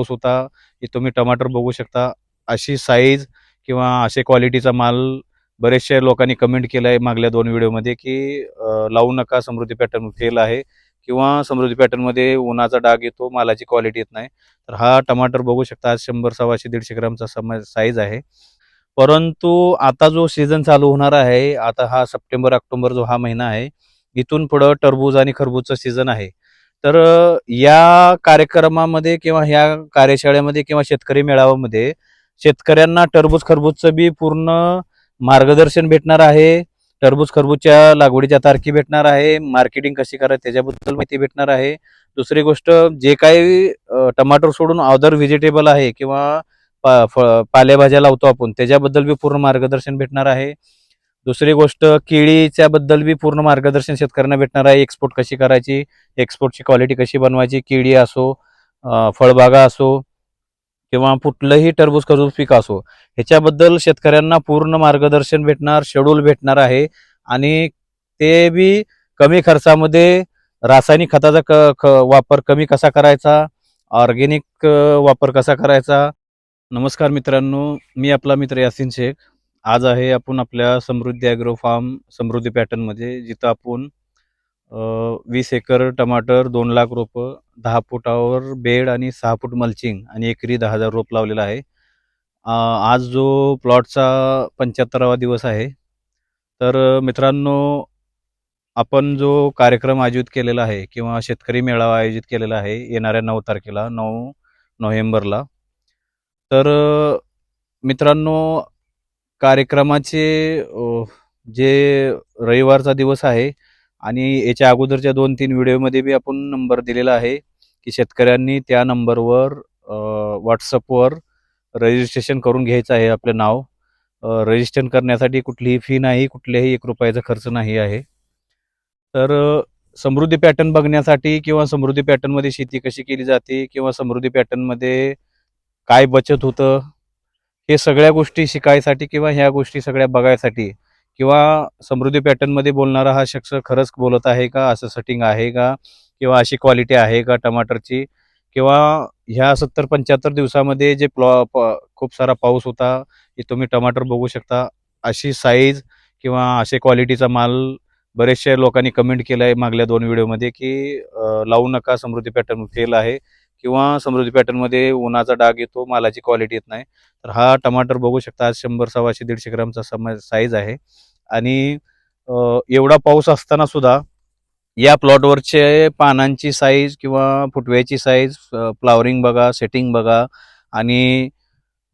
पाऊस होता तुम्ही टमाटर बघू शकता. अशी साईज किंवा असे क्वालिटीचा माल बरेचशा लोकांनी कमेंट केलं आहे मागल्या दोन व्हिडिओमध्ये की लावू नका समृद्धी पॅटर्न फेल आहे किंवा समृद्धी पॅटर्नमध्ये उन्हाचा डाग येतो मालाची क्वालिटी येत नाही. तर हा टमाटर बघू शकता आज शंभर सव्वाशे दीडशे ग्रामचा सम साईज आहे. परंतु आता जो सीझन चालू होणार आहे आता हा सप्टेंबर ऑक्टोबर जो हा महिना आहे इथून पुढं टरबूज आणि खरबूजचा सीझन आहे. तर या कार्यक्रमामध्ये किंवा ह्या कार्यशाळेमध्ये किंवा शेतकरी मेळाव्यामध्ये शेतकऱ्यांना टरबूज खरबूजचं बी पूर्ण मार्गदर्शन भेटणार आहे. टरबूज खरबूजच्या लागवडीच्या तारखी भेटणार आहे. मार्केटिंग कशी करायची त्याच्याबद्दल माहिती भेटणार आहे. दुसरी गोष्ट जे काही टमाटर सोडून अदर व्हेजिटेबल आहे किंवा पा- पालेभाज्या लावतो आपण त्याच्याबद्दल बी पूर्ण मार्गदर्शन भेटणार आहे. दुसरी गोष्ट केळीच्या बद्दल बी पूर्ण मार्गदर्शन शेतकऱ्यांना भेटणार आहे. एक्सपोर्ट कशी करायची? एक्सपोर्टची क्वालिटी कशी बनवायची? केळी असो फळबागा असो किंवा कुठलंही टरबूज खरबूज पीक असो ह्याच्याबद्दल शेतकऱ्यांना पूर्ण मार्गदर्शन भेटणार शेड्यूल भेटणार आहे. आणि ते बी कमी खर्चामध्ये रासायनिक खताचा क ख वापर कमी कसा करायचा? ऑर्गेनिक वापर कसा करायचा? नमस्कार मित्रांनो मी आपला मित्र यासिन शेख. आज आहे आपण आपल्या समृद्धी ॲग्रो फार्म समृद्धी पॅटर्नमध्ये जिथं आपण वीस एकर टमाटर दोन लाख रोपं दहा फुटावर बेड आणि सहा फूट मल्चिंग आणि एकरी दहा हजार रोप लावलेला आहे. आज जो प्लॉटचा पंच्याहत्तरावा दिवस आहे तर मित्रांनो आपण जो कार्यक्रम आयोजित केलेला आहे किंवा शेतकरी मेळावा आयोजित केलेला आहे येणाऱ्या नऊ तारखेला नऊ नोव्हेंबरला तर मित्रांनो कार्यक्रमाचे जे रविवारचा दिवस आहे आणि याच्या अगोदरच्या दोन तीन व्हिडिओमध्ये बी आपण नंबर दिलेला आहे की शेतकऱ्यांनी त्या नंबरवर व्हॉट्सअपवर रजिस्ट्रेशन करून घ्यायचं आहे आपलं नाव. रजिस्ट्रेशन करण्यासाठी कुठलीही फी नाही कुठल्याही एक रुपयाचा खर्च नाही आहे. तर समृद्धी पॅटर्न बघण्यासाठी किंवा समृद्धी पॅटर्नमध्ये शेती कशी केली जाते किंवा समृद्धी पॅटर्नमध्ये काय बचत होतं हे सगळ्या गोष्टी शिकायसाठी किंवा ह्या गोष्टी सगळ्या बघायसाठी किंवा समृद्धी पॅटर्नमध्ये बोलणारा हा शख्स खरंच बोलत आहे का? असं सेटिंग आहे का? किंवा अशी क्वालिटी आहे का टमाटरची? किंवा ह्या सत्तर पंच्याहत्तर दिवसामध्ये जे प्लॉ प- खूप सारा पाऊस होता हे तुम्ही टमाटर बघू शकता अशी साईज किंवा असे क्वालिटीचा माल बरेचशा लोकांनी कमेंट केला आहे मागल्या दोन व्हिडिओमध्ये की लावू नका समृद्धी पॅटर्न फेल आहे. किंवा समृद्धी पॅटर्नमध्ये उन्हाचा डाग येतो मालाची क्वालिटी येत नाही तर हा टमाटर बघू शकता आज शंभर सव्वाशे दीडशे ग्रामचा सम साईज आहे. आणि एवढा पाऊस असताना सुद्धा या प्लॉटवरचे पानांची साईज किंवा फुटव्याची साईज फ्लावरिंग बघा सेटिंग बघा आणि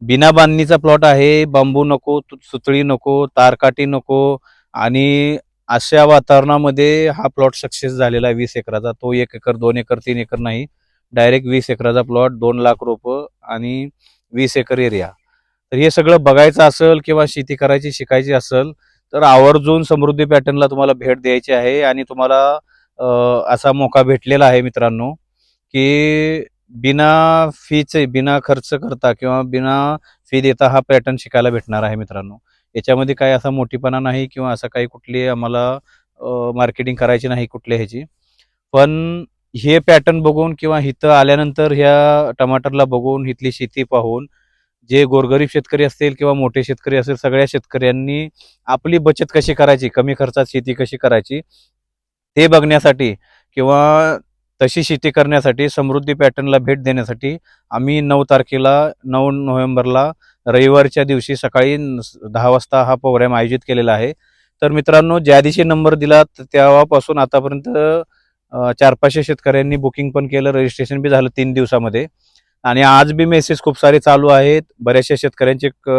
बिना बांधणीचा प्लॉट आहे बांबू नको सुतळी नको तारकाठी नको आणि अशा वातावरणामध्ये हा प्लॉट सक्सेस झालेला आहे वीस एकराचा. तो एक एकर दोन एकर तीन एकर नाही. डायरेक्ट वीस एकराचा प्लॉट दोन लाख रोपं आणि वीस एकर एरिया. तर हे सगळं बघायचं असेल किंवा शेती करायची शिकायची असेल तर आवर्जून समृद्धी पॅटर्नला तुम्हाला भेट द्यायची आहे आणि तुम्हाला असा मोका भेटलेला आहे मित्रांनो की बिना फीचे बिना खर्च करता किंवा बिना फी देता हा पॅटर्न शिकायला भेटणार आहे मित्रांनो. याच्यामध्ये काही असा मोठीपणा नाही किंवा असं काही कुठली आम्हाला मार्केटिंग करायची नाही कुठल्या ह्याची. पण हे पॅटर्न बघून किंवा इथं आल्यानंतर ह्या टमाटरला बघून इथली शेती पाहून जे गोरगरीब शेतकरी असतील किंवा मोठे शेतकरी असतील सगळ्या शेतकऱ्यांनी आपली बचत कशी करायची कमी खर्चात शेती कशी करायची ते बघण्यासाठी किंवा तशी शेती करण्यासाठी समृद्धी पॅटर्नला भेट देण्यासाठी आम्ही नऊ तारखेला नऊ नोव्हेंबरला रविवारच्या दिवशी सकाळी दहा वाजता हा प्रोग्राम आयोजित केलेला आहे. तर मित्रांनो ज्या दिवशी नंबर दिला तेव्हापासून आतापर्यंत चार पाचशे शेतकऱ्यांनी बुकिंग पण केलं. रजिस्ट्रेशन बी झालं तीन दिवसामध्ये. आणि आज बी मेसेज खूप सारे चालू आहेत. बऱ्याचशा शेतकऱ्यांचे क-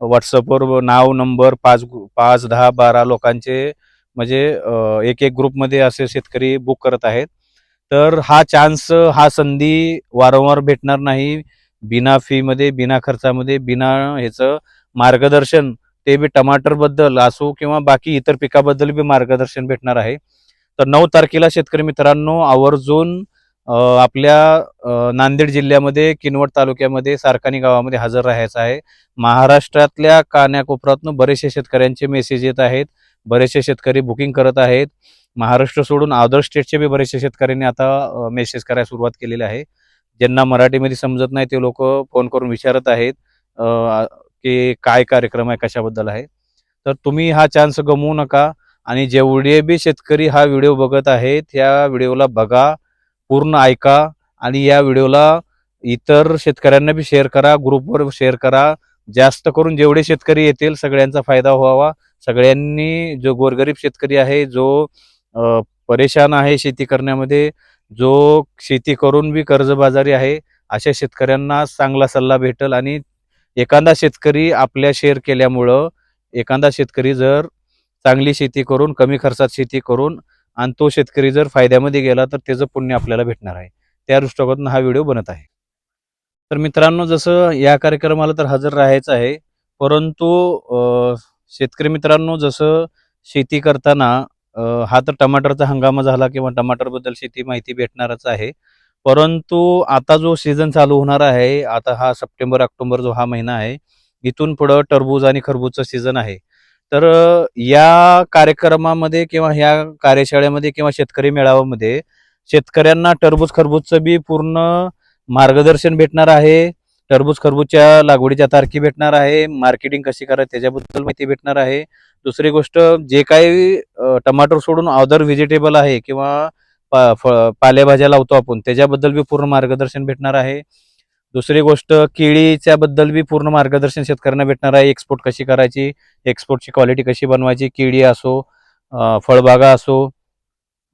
व्हॉट्सअपवर नाव नंबर पाच गु- पाच दहा बारा लोकांचे म्हणजे एक एक ग्रुपमध्ये असे शेतकरी बुक करत आहेत. तर हा चान्स हा संधी वारंवार भेटणार नाही. बिना फीमध्ये बिना खर्चामध्ये बिना ह्याचं मार्गदर्शन ते बी टमाटरबद्दल असो किंवा बाकी इतर पिकाबद्दल बी मार्गदर्शन भेटणार आहे. तर नऊ तारखेला शेतकरी मित्रांनो आवर्जून आपल्या नांदेड जिल्ह्यामध्ये किनवट तालुक्यामध्ये सारखानी गावामध्ये हजर राहायचं आहे. महाराष्ट्रातल्या कान्याकोपऱ्यातून बरेचसे शेतकऱ्यांचे मेसेज येत आहेत. बरेचसे शेतकरी बुकिंग करत आहेत. महाराष्ट्र सोडून अदर स्टेटचे बी बरेचसे शेतकऱ्यांनी आता मेसेज करायला सुरुवात केलेली आहे. ज्यांना मराठीमध्ये समजत नाही ते लोक फोन करून विचारत आहेत की काय कार्यक्रम आहे कशाबद्दल आहे. तर तुम्ही हा चान्स गमवू नका. आणि जेवढे बी शेतकरी हा व्हिडिओ बघत आहेत या व्हिडिओला बघा पूर्ण ऐका आणि या व्हिडिओला इतर शेतकऱ्यांना बी शेअर करा ग्रुपवर शेअर करा. जास्त करून जेवढे शेतकरी येतील सगळ्यांचा फायदा व्हावा. सगळ्यांनी जो गोरगरीब शेतकरी आहे जो परेशान आहे शेती करण्यामध्ये जो शेती करून बी कर्जबाजारी आहे अशा शेतकऱ्यांना चांगला सल्ला भेटल आणि एखादा शेतकरी आपल्या शेअर केल्यामुळं एखादा शेतकरी जर चांगली शेती करून कमी खर्चात शेती करून आणि तो शेतकरी जर फायद्यामध्ये गेला तर त्याचं पुण्य आपल्याला भेटणार आहे. त्या दृष्टिकोनातून हा व्हिडिओ बनत आहे. तर मित्रांनो जसं या कार्यक्रमाला तर हजर राहायचं आहे परंतु शेतकरी मित्रांनो जसं शेती करताना हा तर टमाटरचा हंगाम झाला किंवा टमाटरबद्दल शेती माहिती भेटणारच आहे. परंतु आता जो सीझन चालू होणार आहे आता हा सप्टेंबर ऑक्टोबर जो हा महिना आहे इथून पुढं टरबूज आणि खरबूजचं सीझन आहे. तर या कार्यक्रमामध्ये किंवा ह्या कार्यशाळेमध्ये किंवा शेतकरी मेळाव्यामध्ये शेतकऱ्यांना टरबूज खरबूजचं बी पूर्ण मार्गदर्शन भेटणार आहे. टरबूज खरबूजच्या लागवडीच्या तारखी भेटणार आहे. मार्केटिंग कशी करायची त्याच्याबद्दल माहिती भेटणार आहे. दुसरी गोष्ट जे काही टमाटर सोडून अदर व्हेजिटेबल आहे किंवा पा- पालेभाज्या लावतो आपण त्याच्याबद्दल बी पूर्ण मार्गदर्शन भेटणार आहे. दुसरी गोष्ट केळीच्या बद्दल बी पूर्ण मार्गदर्शन शेतकऱ्यांना भेटणार आहे. एक्सपोर्ट कशी करायची? एक्सपोर्टची क्वालिटी कशी बनवायची? केळी असो फळबागा असो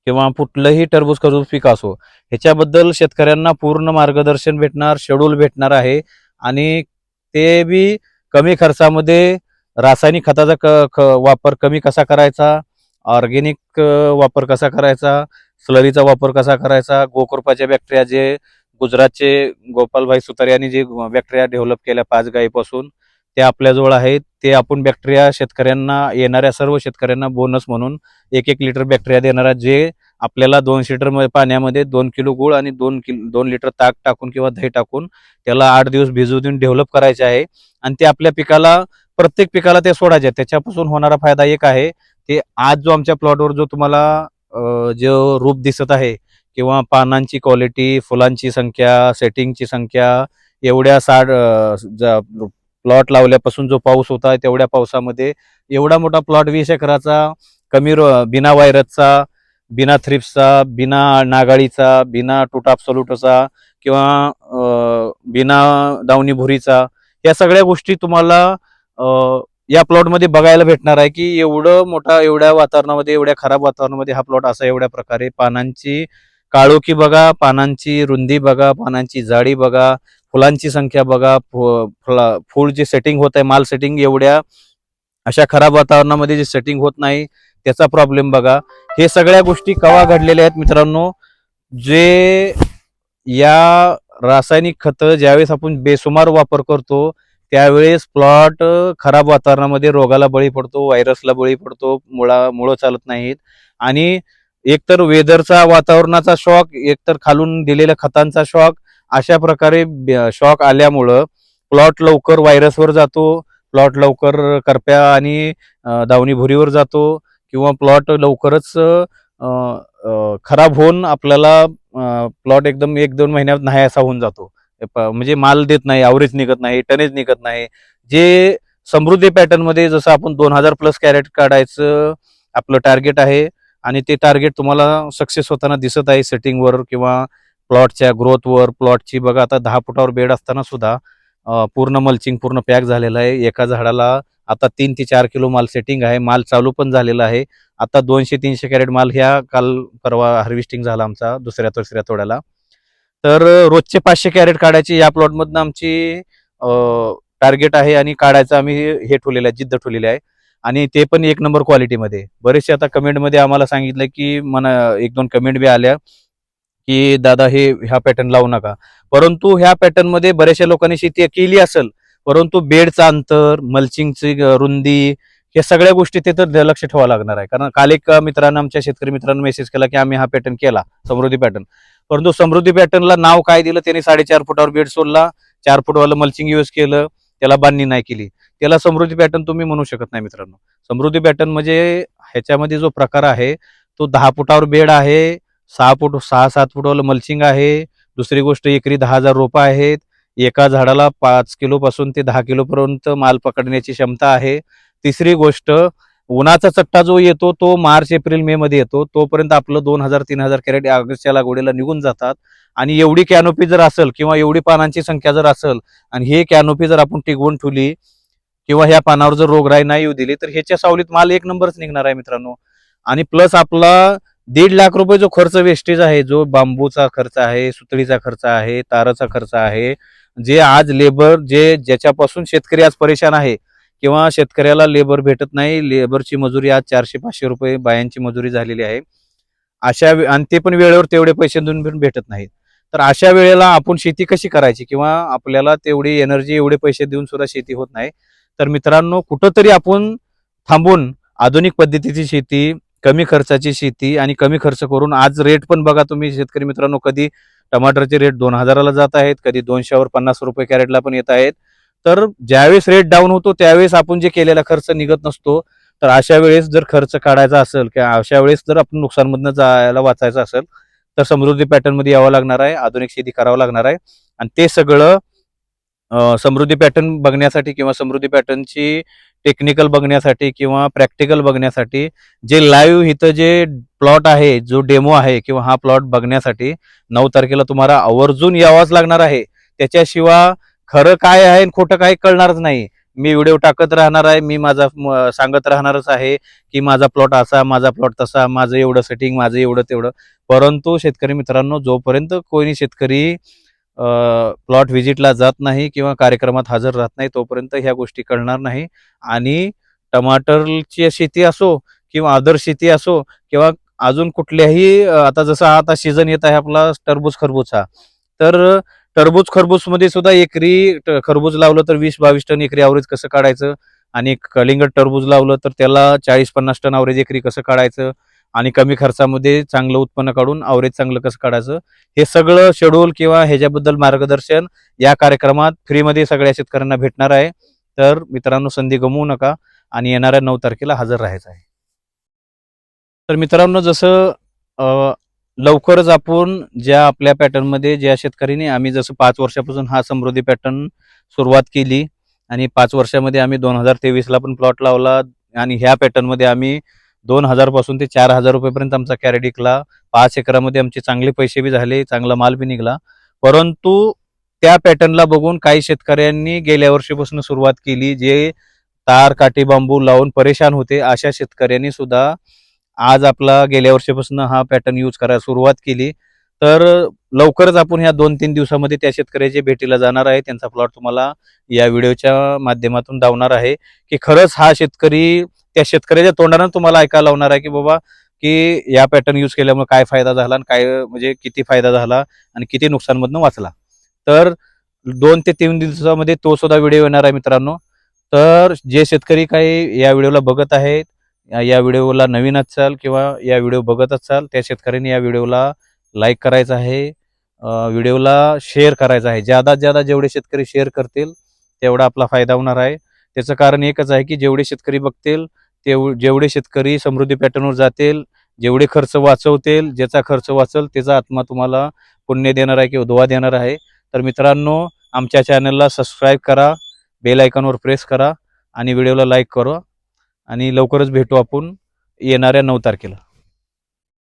किंवा कुठलंही टरबूज खरबूज पीक असो ह्याच्याबद्दल शेतकऱ्यांना पूर्ण मार्गदर्शन भेटणार शेड्यूल भेटणार आहे. आणि ते बी कमी खर्चामध्ये रासायनिक खताचा क ख वापर कमी कसा करायचा? ऑर्गेनिक वापर कसा करायचा? स्लरीचा वापर कसा करायचा? गोकृपाच्या बॅक्टेरिया जे गुजरातचे गोपालभाई सुतार यांनी जे बॅक्टेरिया डेव्हलप केल्या पाच गायीपासून ते आपल्याजवळ आहेत. ते आपण बॅक्टेरिया शेतकऱ्यांना येणाऱ्या सर्व शेतकऱ्यांना बोनस म्हणून एक एक लिटर बॅक्टेरिया देणारा जे आपल्याला दोनशे लिटर पाण्यामध्ये दोन किलो गुळ आणि दोन किलो दोन लिटर ताक टाकून किंवा दही टाकून त्याला आठ दिवस भिजू देऊन डेव्हलप करायचे आहे. आणि ते आपल्या पिकाला प्रत्येक पिकाला ते सोडायचे त्याच्यापासून होणारा फायदा एक आहे ते आज जो आमच्या प्लॉटवर जो तुम्हाला जो रूप दिसत आहे किंवा पानांची क्वालिटी फुलांची संख्या सेटिंगची संख्या एवढ्या साड प्लॉट लावल्यापासून जो पाऊस होता तेवढ्या पावसामध्ये एवढा मोठा प्लॉट वीस एकराचा कमी रो- बिना व्हायरसचा बिना थ्रिप्सचा बिना नागाळीचा बिना टुटाप सलुटचा किंवा बिना दावणी भुरीचा या सगळ्या गोष्टी तुम्हाला या प्लॉटमध्ये बघायला भेटणार आहे की एवढं मोठा एवढ्या वातावरणामध्ये एवढ्या खराब वातावरणामध्ये हा प्लॉट असा एवढ्या प्रकारे पानांची काळोखी बघा पानांची रुंदी बघा पानांची जाडी बघा फुलांची संख्या बघा फुला फुल जे सेटिंग होत आहे माल सेटिंग एवढ्या अशा खराब वातावरणामध्ये जे सेटिंग होत नाही त्याचा प्रॉब्लेम बघा. हे सगळ्या गोष्टी कवा घडलेल्या आहेत मित्रांनो? जे या रासायनिक खतं ज्यावेळेस आपण बेसुमार वापर करतो त्यावेळेस प्लॉट खराब वातावरणामध्ये रोगाला बळी पडतो व्हायरसला बळी पडतो मुळा मुळं चालत नाहीत. आणि एकतर वेदरचा वातावरणाचा शॉक एकतर खालून दिलेल्या खतांचा शॉक अशा प्रकारे शॉक आल्यामुळं प्लॉट लवकर व्हायरसवर जातो प्लॉट लवकर करप्या आणि दावणीभुरीवर दावणी भुरीवर जातो किंवा प्लॉट लवकरच खराब होऊन आपल्याला प्लॉट एकदम एक दोन महिन्यात नाही असा होऊन जातो. प- म्हणजे माल देत नाही आवरेज निघत नाही टनेज निघत नाही. जे समृद्धी पॅटर्नमध्ये जसं आपण दोन हजार प्लस कॅरेट काढायचं आपलं टार्गेट आहे आणि ते टार्गेट तुम्हाला सक्सेस होताना दिसत आहे सेटिंगवर किंवा प्लॉटच्या ग्रोथवर प्लॉटची बघा आता दहा फुटावर बेड असताना सुद्धा पूर्ण मल्चिंग पूर्ण पॅक झालेलं आहे. एका झाडाला आता तीन ते चार किलो माल सेटिंग आहे. माल चालू पण झालेला आहे. आता दोनशे तीनशे कॅरेट माल ह्या काल परवा हार्वेस्टिंग झाला आमचा दुसऱ्या तिसऱ्या तोड्याला. तर रोजचे पाचशे कॅरेट काढायची या प्लॉटमधनं आमची टार्गेट आहे आणि काढायचं आम्ही हे ठेवलेलं आहे जिद्द ठेवलेली आहे. आणि ते पण एक नंबर क्वालिटीमध्ये बरेचसे आता कमेंटमध्ये आम्हाला सांगितलं की मला एक दोन कमेंट बी आल्या की दादा हे ह्या पॅटर्न लावू नका. परंतु ह्या पॅटर्नमध्ये बऱ्याचशा लोकांनी शेती केली असेल परंतु बेडचं अंतर मल्चिंगची रुंदी या सगळ्या गोष्टी ते तर लक्ष ठेवावं लागणार आहे. कारण काल एक मित्रांनो आमच्या शेतकरी मित्रांनो मेसेज केला की आम्ही हा पॅटर्न केला समृद्धी पॅटर्न परंतु समृद्धी पॅटर्नला नाव काय दिलं? त्यांनी साडेचार फुटावर बेड सोडला. चार फुटवालं मल्चिंग यूज केलं. त्याला बांधणी नाही केली. त्याला समृद्धी पॅटर्न तुम्ही म्हणू शकत नाही मित्रांनो. समृद्धी पॅटर्न म्हणजे ह्याच्यामध्ये जो प्रकार आहे तो दहा फुटावर बेड आहे सहा फुट सहा सात फुटावर मल्चिंग आहे दुसरी गोष्ट एकरी दहा हजार रोपं आहेत एका झाडाला पाच किलोपासून ते दहा किलोपर्यंत माल पकडण्याची क्षमता आहे. तिसरी गोष्ट उन्हाचा चट्टा जो येतो तो मार्च एप्रिल मे मध्ये येतो तोपर्यंत आपलं दोन हजार तीन हजार कॅरेट ऑगस्टच्या लागवडीला निघून जातात. आणि एवढी कॅनोपी जर असेल किंवा एवढी पानांची संख्या जर असेल आणि हे कॅनोपी जर आपण टिकवून ठेवली किंवा ह्या पानावर जर रोगराई नाही येऊ दिली तर ह्याच्या सावलीत माल एक नंबरच निघणार आहे मित्रांनो. आणि प्लस आपला दीड लाख रुपये जो खर्च वेस्टेज आहे जो बांबूचा खर्च आहे सुतळीचा खर्च आहे ताराचा खर्च आहे जे आज लेबर जे ज्याच्यापासून शेतकरी आज परेशान आहे किंवा शेतकऱ्याला लेबर भेटत नाही लेबरची मजुरी आज चारशे पाचशे रुपये बायांची मजुरी झालेली आहे अशा आणि ते पण वेळेवर तेवढे पैसे देऊन पण भेटत नाहीत. तर अशा वेळेला आपण शेती कशी करायची? किंवा आपल्याला तेवढी एनर्जी एवढे पैसे देऊन सुद्धा शेती होत नाही. तर मित्रांनो कुठंतरी आपण थांबून आधुनिक पद्धतीची शेती कमी खर्चाची शेती आणि कमी खर्च करून आज रेट पण बघा तुम्ही. शेतकरी मित्रांनो कधी टमाटरचे रेट दोन हजाराला जात आहेत कधी दोनशेवर पन्नास रुपये कॅरेटला पण येत आहेत. तर ज्यावेळेस रेट डाऊन होतो त्यावेळेस आपण जे केलेला खर्च निघत नसतो. तर अशा वेळेस जर खर्च काढायचा असेल किंवा अशा वेळेस जर आपण नुकसानमधनं जायला वाचायचं असेल तर समृद्धी पॅटर्नमध्ये यावं लागणार आहे. आधुनिक शेती करावं लागणार आहे. आणि ते सगळं समृद्धी पॅटर्न बघण्यासाठी किंवा समृद्धी पॅटर्नची टेक्निकल बघण्यासाठी किंवा प्रॅक्टिकल बघण्यासाठी जे लाईव्ह इथं जे प्लॉट आहे जो डेमो आहे किंवा हा प्लॉट बघण्यासाठी नऊ तारखेला तुम्हाला आवर्जून यावाच लागणार आहे. त्याच्याशिवाय खरं काय आहे आणि खोटं काय कळणारच नाही. मी व्हिडिओ टाकत राहणार आहे मी माझा सांगत राहणारच आहे की माझा प्लॉट असा माझा प्लॉट तसा माझं एवढं सेटिंग माझं एवढं तेवढं. परंतु शेतकरी मित्रांनो जोपर्यंत कोणी शेतकरी प्लॉट व्हिजिटला जात नाही किंवा कार्यक्रमात हजर राहत नाही तोपर्यंत ह्या गोष्टी कळणार नाही. आणि टमाटरची शेती असो किंवा अदर शेती असो किंवा अजून कुठल्याही आता जसं आता सीझन येत आहे आपला टरबूज खरबूजचा तर टरबूज खरबूजमध्ये सुद्धा एकरी ट- खरबूज लावलं तर वीस बावीस टन एकरी अवरेज कसं काढायचं? आणि कलिंगड टरबूज लावलं तर त्याला चाळीस पन्नास टन अवरेज एकरी कसं काढायचं? आणि कमी खर्चामध्ये चांगलं उत्पन्न काढून आवरेज चांगलं कसं काढायचं? हे सगळं शेड्यूल किंवा ह्याच्याबद्दल मार्गदर्शन या कार्यक्रमात फ्रीमध्ये सगळ्या शेतकऱ्यांना भेटणार आहे. तर मित्रांनो संधी गमवू नका आणि येणाऱ्या नऊ तारखेला हजर राहायचं आहे. तर मित्रांनो जसं लवकरच आपण ज्या आपल्या पॅटर्नमध्ये ज्या शेतकऱ्यांनी आम्ही जसं पाच वर्षापासून हा समृद्धी पॅटर्न सुरुवात केली आणि पाच वर्षामध्ये आम्ही दोन हजार तेवीसला पण प्लॉट लावला आणि ह्या पॅटर्नमध्ये आम्ही दोन हजारपासून ते चार हजार रुपयेपर्यंत आमचा कॅरेट विकला पाच एकरामध्ये आमचे चांगले पैसे बी झाले चांगला माल बी निघाला. परंतु त्या पॅटर्नला बघून काही शेतकऱ्यांनी गेल्या वर्षीपासून सुरुवात केली जे तार काठी बांबू लावून परेशान होते अशा शेतकऱ्यांनी सुद्धा आज आपला गेल्या वर्षीपासून हा पॅटर्न यूज करायला सुरुवात केली. तर लवकरच आपण ह्या दोन तीन दिवसामध्ये त्या शेतकऱ्याच्या भेटीला जाणार आहे. त्यांचा प्लॉट तुम्हाला या व्हिडिओच्या माध्यमातून दावणार आहे. की खरंच हा शेतकरी त्या शेतकऱ्याच्या तोंडानं तुम्हाला ऐकायला लावणार आहे की बाबा की या पॅटर्न यूज केल्यामुळे काय फायदा झाला आणि काय म्हणजे किती फायदा झाला आणि किती नुकसानमधनं वाचला. तर दोन ते तीन दिवसामध्ये तो सुद्धा व्हिडिओ येणार आहे मित्रांनो. तर जे शेतकरी काही या व्हिडिओला बघत आहेत या- या व्हिडिओला नवीन असाल किंवा या व्हिडिओ बघत असाल त्या शेतकऱ्यांनी या व्हिडिओला लाईक करायचं आहे. व्हिडिओला शेअर करायचा आहे. ज्यादा ज्यादा जेवढे शेतकरी शेअर करतील तेवढा आपला फायदा होणार आहे. त्याचं कारण एकच आहे की जेवढे शेतकरी बघतील तेव जेवढे शेतकरी समृद्धी पॅटर्नवर जातील जेवढे खर्च वाचवतील ज्याचा खर्च वाचल त्याचा आत्मा तुम्हाला पुण्य देणार आहे किंवा दुवा देणार आहे. तर मित्रांनो आमच्या चॅनलला सबस्क्राईब करा बेल आयकॉनवर प्रेस करा आणि व्हिडिओला लाईक करा. आणि लवकरच भेटू आपण येणाऱ्या नऊ तारखेला.